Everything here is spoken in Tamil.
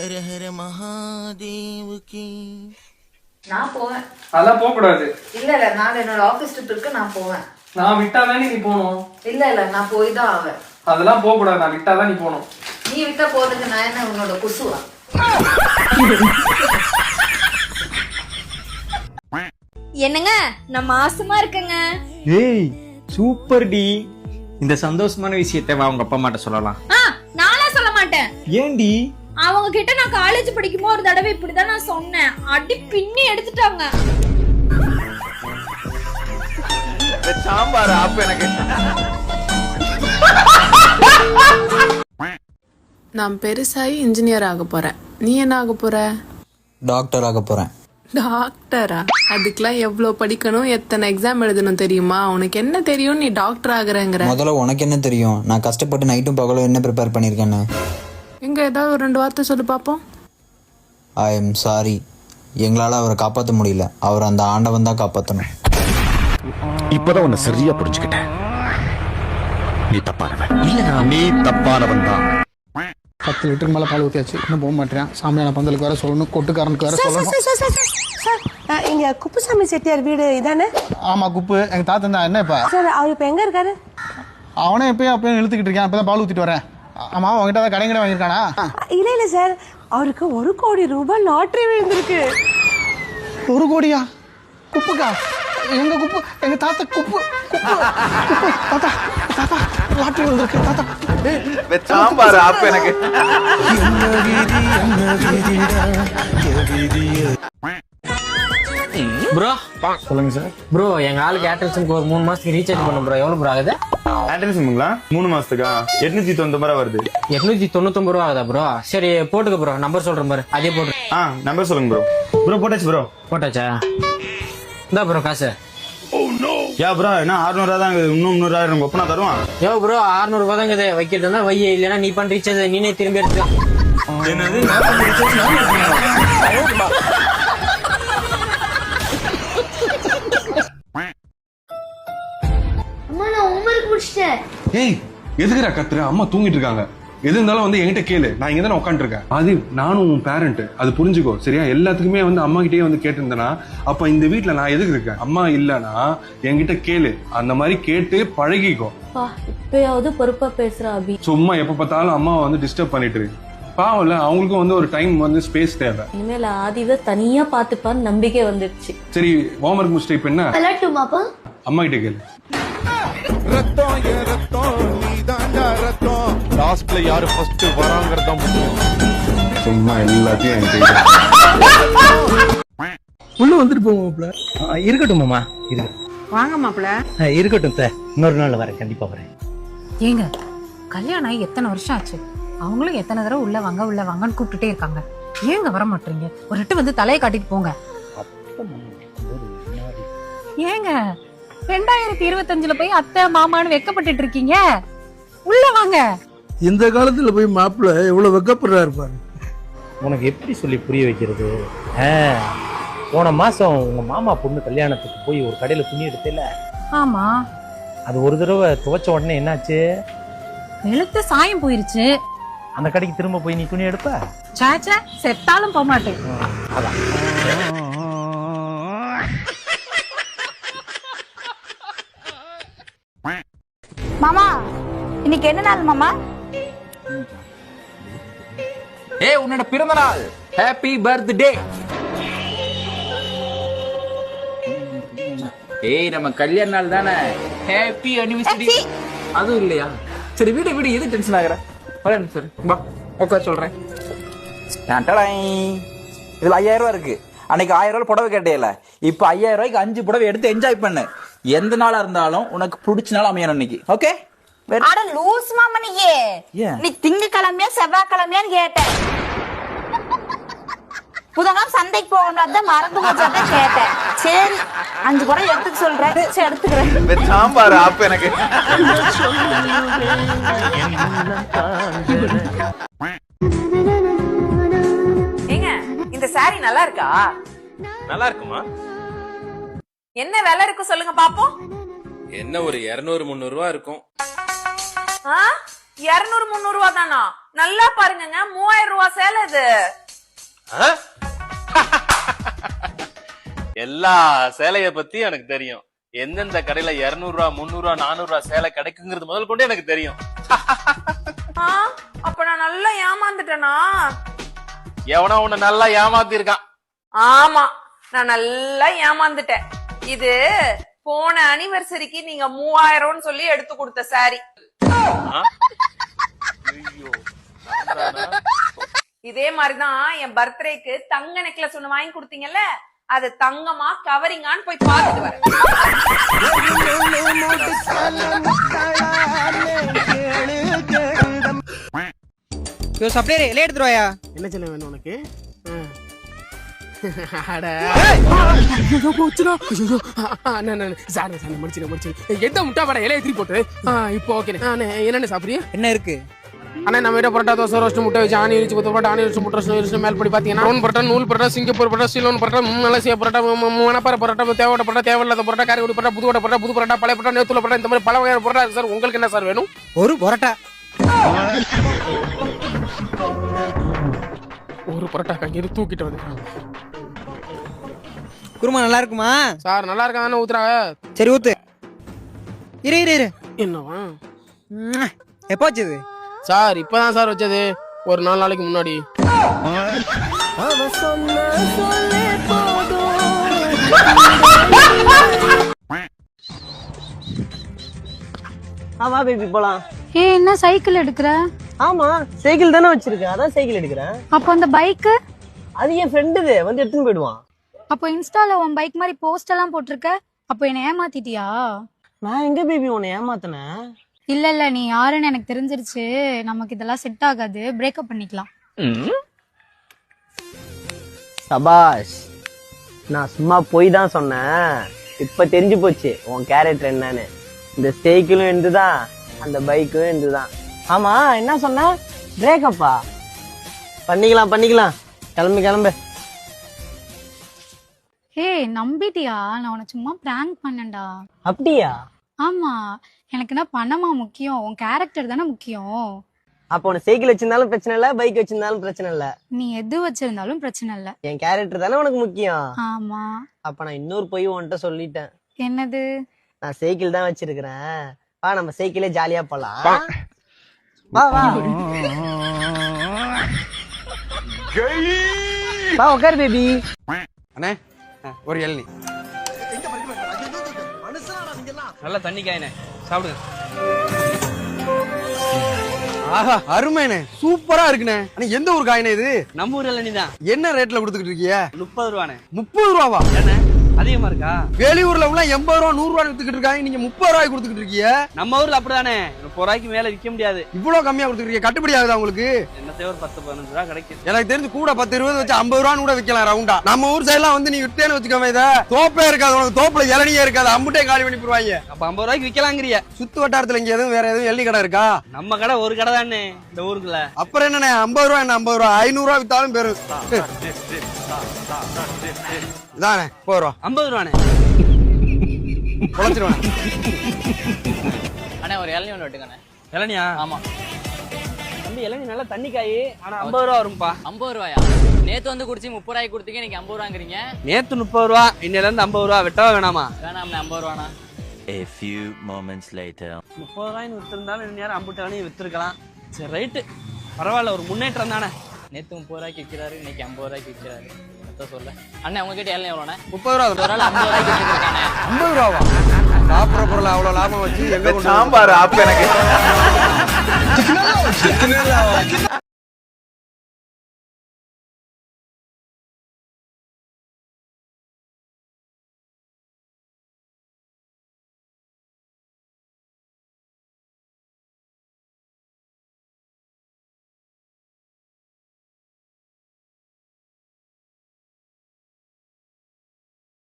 ஹர ஹர மகாதேவுக்கு நான் போவேன். அதெல்லாம் போகக்கூடாது. இல்ல இல்ல நான் என்னோட ஆபீஸ் ட்ரிப் இருக்கு நான் போவேன். நான் விட்டாதானே நீ போகணும்? இல்ல இல்ல நான் போய் தான் ஆவேன். அதெல்லாம் போகக்கூடாது நான் விட்டாதான் நீ போகணும். நீ விட்ட போறதுக்கு நான் என்ன உன்னோட குசுவா? என்னங்க நான் மாசமா இருக்கேங்க. ஏய் சூப்பர் டி. இந்த சந்தோஷமான விஷயத்தை வா உங்க அப்பா அம்மாட்ட சொல்லலாம். ஆ நானா சொல்ல மாட்டேன். ஏன்டி அவங்க கிட்ட நான் காலேஜ் படிக்கும்போது ஒரு தடவை இப்படிதான் நான் சொன்னேன். அடி பின்னி எடுத்துட்டாங்க. சாம்பார் ஆப் எனக்கு. நான் பெருசாகி இன்ஜினியர் ஆக போறேன். நீ என்ன ஆக போற? டாக்டர் ஆக போறேன். டாக்டரா அதுக்கெல்லாம் எவ்வளவு படிக்கணும் எத்தனை எக்ஸாம் எழுதணும் தெரியுமா? உனக்கு என்ன தெரியும்? நீ டாக்டர் ஆகுறேங்கிற. முதல்ல உனக்கு என்ன தெரியும்? நான் கஷ்டப்பட்டு நைட்டும் பகலும் என்ன ப்ரிப்பேர் பண்ணியிருக்கேன்னு? எங்க ஏதாவது ஒரு ரெண்டு வார்த்தை சொல்லி பார்ப்போம் ஐ எம் சாரி எங்களால் அவரை காப்பாற்ற முடியல. அவர் அந்த ஆண்டவன் தான் காப்பாற்றணும் இப்பதான் உன்னை சரியா புரிஞ்சுக்கிட்டேன். நீ தப்பானவன். இல்ல நீ தப்பானவன் தான். பத்து லிட்டர் மேலே பால் ஊற்றியாச்சு இன்னும் போக மாட்டேன். சாமியான பந்தலுக்கு வேற சொல்லணும். கொட்டுக்காரனுக்கு வேற சொல்லணும். சார் இங்க குப்புசாமி செட்டியார் வீடு இதானே? ஆமாம் குப்பு. எங்கள் தாத்தா தான் என்ன இப்போ? சார் அவர் இப்ப எங்க இருக்காரு? அவனே எப்பயும் அப்பயும் இழுத்துக்கிட்டு இருக்கான். இப்போ தான் பால் ஊற்றிட்டு வரேன். ஆமாம் அவன்கிட்ட தான் கடைங்கடை வாங்கியிருக்கானா? இல்ல இல்ல சார். அவருக்கு ஒரு கோடி ரூபாய் லாட்டரி விழுந்திருக்கு. ஒரு கோடியா? குப்புக்கா? எங்க குப்பு எங்க தாத்தா குப்பு குப்பு தாத்தா தாத்தா லாட்டரி வந்திருக்கு தாத்தா. சாம்பார் ஆப் எனக்கு. ப்ரோ சொல்லுங்க சார் ப்ரோ எங்க ஆளுக்கு ஏர்டெல் ஒரு மூணு மாசத்துக்கு ரீசார்ஜ் பண்ண ப்ரோ எவ்வளவு ப்ரோ ஆகுது? ஆண்ட்ரஸ் சிம்ங்களா மூணு மாசத்துக்கா? எட்நூத்தி தொண்ணூத்தி ரூபா வருது. எட்நூத்தி தொண்ணூத்தொம்பது ரூபா ஆகுதா ப்ரோ சரி போட்டுக்க ப்ரோ நம்பர் சொல்றேன் பாரு. அதே போட்டு. ஆ நம்பர் சொல்லுங்க ப்ரோ ப்ரோ போட்டாச்சு ப்ரோ போட்டாச்சா? இந்தா ப்ரோ காசு. யா ப்ரோ என்ன அறுநூறுவா தான் இருக்குது. இன்னும் முந்நூறாயிரம் ஒப்பனா தருவான். யோ ப்ரோ 600 ரூபாய் தாங்க வைக்கிறது இருந்தா வை இல்லைன்னா நீ பண்ண ரீசார்ஜ் நீனே திரும்பி எடுத்துக்கோ. என்னது? ஹோம்வொர்க் முடிச்சிட்டேன். ஏய் எதுக்குடா கத்துற? அம்மா தூங்கிட்டு இருக்காங்க. எது இருந்தாலும் வந்து என்கிட்ட கேளு. நான் இங்க தானே உட்காந்துருக்கேன் அது நானும் உன் பேரண்ட் அது புரிஞ்சுக்கோ சரியா? எல்லாத்துக்குமே வந்து அம்மா கிட்டே வந்து கேட்டிருந்தேனா அப்ப இந்த வீட்ல நான் எதுக்கு இருக்கேன்? அம்மா இல்லனா என்கிட்ட கேளு. அந்த மாதிரி கேட்டு பழகிக்கோ. இப்பயாவது பொறுப்பா பேசுற அபி. சும்மா எப்ப பார்த்தாலும் அம்மாவை வந்து டிஸ்டர்ப் பண்ணிட்டு. பாவம்ல அவங்களுக்கும் வந்து ஒரு டைம் வந்து ஸ்பேஸ் தேவை. இனிமேல் ஆதிவை தனியா பாத்துப்பான்னு நம்பிக்கை வந்துடுச்சு சரி ஹோம்ஒர்க் முடிச்சிட்டு இப்ப என்ன? விளையாட்டுமாப்பா அம்மா கிட்ட கேளு. லாஸ்ட்ல யாரு ஃபர்ஸ்ட் வராங்கிறதா சும்மா எல்லாத்தையும் உள்ள வந்துட்டு போவோம்ல இருக்கட்டும் மாமா. வாங்க மாப்பிள. இருக்கட்டும் சார். இன்னொரு நாள் வரேன். கண்டிப்பா வரேன். ஏங்க கல்யாணம் ஆகி எத்தனை வருஷம் ஆச்சு? அவங்களும் எத்தனை தடவை உள்ள வாங்க உள்ள வாங்கன்னு கூப்பிட்டுட்டே இருக்காங்க. ஏங்க வர மாட்டீங்க? ஒரு எட்டு வந்து தலையை காட்டிட்டு போங்க. ஏங்க ரெண்டாயிரத்தி இருபத்தஞ்சுல போய் அத்தை மாமான்னு வெக்கப்பட்டுட்டு இருக்கீங்க உள்ள வாங்க. இந்த காலத்துல போய் மாப்பிள்ள எவ்வளவு வெக்கப்படுறா இருப்பாரு உனக்கு எப்படி சொல்லி புரிய வைக்கிறது? ஆ, போன மாசம் உங்க மாமா பொண்ணு கல்யாணத்துக்கு போய் ஒரு கடையில துணி எடுத்தேல. ஆமா. அது ஒரு தடவை துவைச்ச உடனே என்னாச்சு? வெளுத்து சாயம் போயிருச்சு. அந்த கடைக்கு திரும்ப போய் நீ துணி எடுப்ப? சேச்சே செத்தாலும் போக மாட்டேன் மாமா இன்னைக்கு என்ன நாள் மாமா? ஏ உன்னோட பிறந்த நாள். ஹாப்பி பர்த்டே ஏய் நம்ம கல்யாண நாள் தானே. ஹாப்பி அனிவர்சரி அதுவும் இல்லையா? சரி வீடு வீடு எது டென்ஷன் ஆகுற? வரேன் சரி வா உட்கார சொல்றேன். இதுல ஐயாயிரம் ரூபா இருக்கு. அன்னைக்கு ஆயிரம் ரூபாய் புடவை கேட்டேல இப்போ ஐயாயிரம் ரூபாய்க்கு அஞ்சு புடவை எடுத்து என்ஜாய் பண்ணு. எந்த நாளா இருந்தாலும் உனக்கு பிடிச்ச நாள் அமையணும் இன்னைக்கு. ஓகே அட லூஸ் மாமா நீயே. ஏன்? நீ திங்கக்கிழமையா செவ்வாய்க்கிழமையான்னு கேட்டேன். புதன்கிழமை சந்தைக்கு போகணும் அதான் மறந்து போச்சாதான் கேட்டேன். சரி அஞ்சு கூட எடுத்துக்க சொல்றேன். சரி எடுத்துக்கிறேன். சாம்பார் ஆப் எனக்கு. ஏங்க இந்த சாரி நல்லா இருக்கா? நல்லா இருக்குமா? என்ன விலை இருக்கு சொல்லுங்க பாப்போம். என்ன ஒரு இருநூறு முந்நூறு ரூபா இருக்கும். இருநூறு முந்நூறு ரூபா தானா? நல்லா பாருங்கங்க மூவாயிரம் ரூபாய் சேலை இது. எல்லா சேலைய பத்தி எனக்கு தெரியும். எந்தெந்த கடையில இருநூறு ரூபா முந்நூறு ரூபா நானூறு ரூபா சேலை கிடைக்குங்கிறது முதல் கொண்டு எனக்கு தெரியும். ஆ, அப்ப நான் நல்லா ஏமாந்துட்டேனா? எவனோ உன்னை நல்லா ஏமாத்தி இருக்கான் ஆமா நான் நல்லா ஏமாந்துட்டேன். இது போன அனிவர்சரிக்கு நீங்க மூவாயிரம்னு சொல்லி எடுத்து கொடுத்த சாரி இதே மாதிரிதான் என் பர்த்டேக்கு தங்க நெக்லஸ் ஒண்ணு வாங்கி கொடுத்தீங்கல்ல அது தங்கமா கவரிங்கான்னு போய் பார்த்துட்டு வரேன். அப்படியே இலைய எடுத்துருவாயா என்ன சின்ன வேணும் உனக்கு? என்னென்ன சாப்பிடுறியா என்ன இருக்கு? அண்ணா நம்ம வீட்டை பரோட்டா தோசை ரோஸ்ட் முட்டை வச்சு ஆணி வச்சு கொத்த பரோட்டா ஆணி வச்சு முட்டை ரோஸ்ட் மேல் படி பார்த்தீங்கன்னா நூல் பரோட்டா நூல் பரோட்டா சிங்கப்பூர் பரோட்டா சீலோன் பரோட்டா மலேசியா பரோட்டா மணப்பாறை பரோட்டா தேவையான பரோட்டா தேவையில்லாத பரோட்டா காரைக்குடி பரோட்டா புதுக்கோட்டை பரோட்டா புது பரோட்டா பழைய பரோட்டா நேத்துல பரோட்டா இந்த மாதிரி பல வகையான பரோட்டா இருக்கு சார். உங்களுக்கு என்ன சார் வேணும்? ஒரு பரோட்டா. ஒரு பரோட்டா கங்கி தூக்கிட்டு வந்து குருமா நல்லா இருக்குமா? சார் நல்லா இருக்காங்க ஊத்துறா சரி ஊத்து. இரு இரு இரு. என்னவா? ம்ம். எப்போ வச்சது? சார் இப்பதான் சார் வச்சது. ஒரு நாலு நாளைக்கு முன்னாடி. ஆமா பேபி போலாம். ஏ என்ன சைக்கிள் எடுக்கிற? ஆமா சைக்கிள் தானே வச்சிருக்கேன். அதான் சைக்கிள் எடுக்கிறேன். அப்போ அந்த பைக்கு அது என் ஃப்ரெண்டுது வந்து எடுத்துன்னு போயிடுவான். அப்போ இன்ஸ்டால உன் பைக் மாதிரி போஸ்ட் எல்லாம் போட்டிருக்க? அப்போ என்ன ஏமாத்திட்டியா? நான் எங்க பேபி உன்னை ஏமாத்தினேன் இல்ல இல்ல நீ யாருன்னு எனக்கு தெரிஞ்சிருச்சு. நமக்கு இதெல்லாம் செட் ஆகாது. பிரேக்கப் பண்ணிக்கலாம். சபாஷ் நான் சும்மா போய் தான் சொன்னேன். இப்ப தெரிஞ்சு போச்சு உன் கேரக்டர் என்னன்னு. இந்த சைக்கிளும் இருந்துதான் அந்த பைக்கும் இருந்துதான். ஆமா என்ன சொன்ன? பிரேக்கப்பா பண்ணிக்கலாம் பண்ணிக்கலாம். கிளம்பு கிளம்பு. நம்பிட்டியா? நான் உன்னை சும்மா பிராங்க் பண்ணேன்டா. அப்படியா? ஆமா. எனக்கு என்ன பணமா முக்கியம்? உன் கேரக்டர் தானே முக்கியம். அப்போ உனக்கு சைக்கிள் வச்சிருந்தாலும் பிரச்சனை இல்ல பைக் வச்சிருந்தாலும் பிரச்சனை இல்ல. நீ எது வச்சிருந்தாலும் பிரச்சனை இல்ல. என் கேரக்டர் தானே உனக்கு முக்கியம். ஆமா. அப்ப நான் இன்னொரு போய் உன்கிட்ட சொல்லிட்டேன். என்னது? நான் சைக்கிள் தான் வச்சிருக்கிறேன். வா நம்ம சைக்கிளே ஜாலியா போலாம். வா. வா வா. உட்கார் பேபி அண்ணே. ஒரு இளநி நல்லா தண்ணி காயினே சாப்பிடுங்க. ஆஹா அருமைண்ணே சூப்பரா இருக்குண்ணே அண்ணா எந்த ஊர் காயினே இது? நம்ம ஊர் இளநி தான். என்ன ரேட்ல கொடுத்துக்கிட்டு இருக்கீங்க முப்பது ரூபாண்ணே முப்பது ரூபாவா? என்ன அதிகமா இருக்கா? வெளியூர்ல உள்ள எண்பது ரூபா நூறு ரூபா வித்துக்கிட்டு இருக்காங்க. நீங்க முப்பது ரூபாய்க்கு கொடுத்துக்கிட்டு இருக்கீங்க நம்ம ஊர்ல அப்படிதானே. முப்பது ரூபாய்க்கு மேல விற்க முடியாது. இவ்வளவு கம்மியா கொடுத்துக்கிட்டு கட்டுப்படி ஆகுதா உங்களுக்கு? என்ன ஒரு பத்து பதினஞ்சு ரூபா கிடைக்கும். எனக்கு தெரிஞ்சு கூட பத்து இருபது வச்சு ஐம்பது ரூபான்னு கூட விற்கலாம் ரவுண்டா நம்ம ஊர் சைட்லாம் வந்து நீ விட்டேன்னு வச்சுக்கோமே இதை. தோப்பே இருக்காது உனக்கு. தோப்புல இளநியே இருக்காது. அம்புட்டே காலி பண்ணி போடுவாங்க. அப்ப ஐம்பது ரூபாய்க்கு விற்கலாங்கிறிய சுத்து வட்டாரத்துல இங்க எதுவும் வேற எதுவும் எள்ளி கடை இருக்கா? நம்ம கடை ஒரு கடை தானே இந்த ஊருக்குள்ள. அப்புறம் என்னண்ணே? ஐம்பது ரூபா என்ன ஐம்பது ரூபா? ஐநூறு ரூபா வித்தாலும் பெரும் இதானே ரூபா ஐம்பது ரூபாண்ணே. பொழைச்சிருவேன் ஒரு இளநி ஒன்று வெட்டுங்கண்ணே இளநியா? ஆமா. தம்பி இளநி நல்லா தண்ணி காய் ஆனா ஐம்பது ரூபா வரும்பா. ஐம்பது ரூபாயா? நேத்து வந்து குடிச்சு முப்பது ரூபாய்க்கு கொடுத்தீங்க இன்னைக்கு ஐம்பது ரூபாங்கிறீங்க. நேத்து முப்பது ரூபா இன்னையில இருந்து ஐம்பது ரூபா. வெட்டவா வேணாமா? வேணாம் ஐம்பது ரூபாண்ணா. A few moments later. முப்பது ரூபாய்னு வித்திருந்தாலும் இன்னும் நேரம் ஐம்பது ரூபாயும் வித்திருக்கலாம். சரி ரைட்டு பரவாயில்ல ஒரு முன்னேற்றம் தானே. நேத்து முப்பது ரூபாய்க்கு விற்கிறாரு இன்னைக்கு ஐம்பது ரூபாய்க்கு விற்கிறாரு சொல்ல அண்ணே உங்ககிட்ட எல்லாம் எவ்வளோண்ணே? முப்பது ரூபா. ஒரு ஆள் ஐம்பது ரூபாய்க்கு விற்கிறானே ஐம்பது ரூபாவா? சாப்பிட்ற பொருள் அவ்வளவு லாபம் வச்சு எங்க சாம்பார் ஆப் எனக்கு.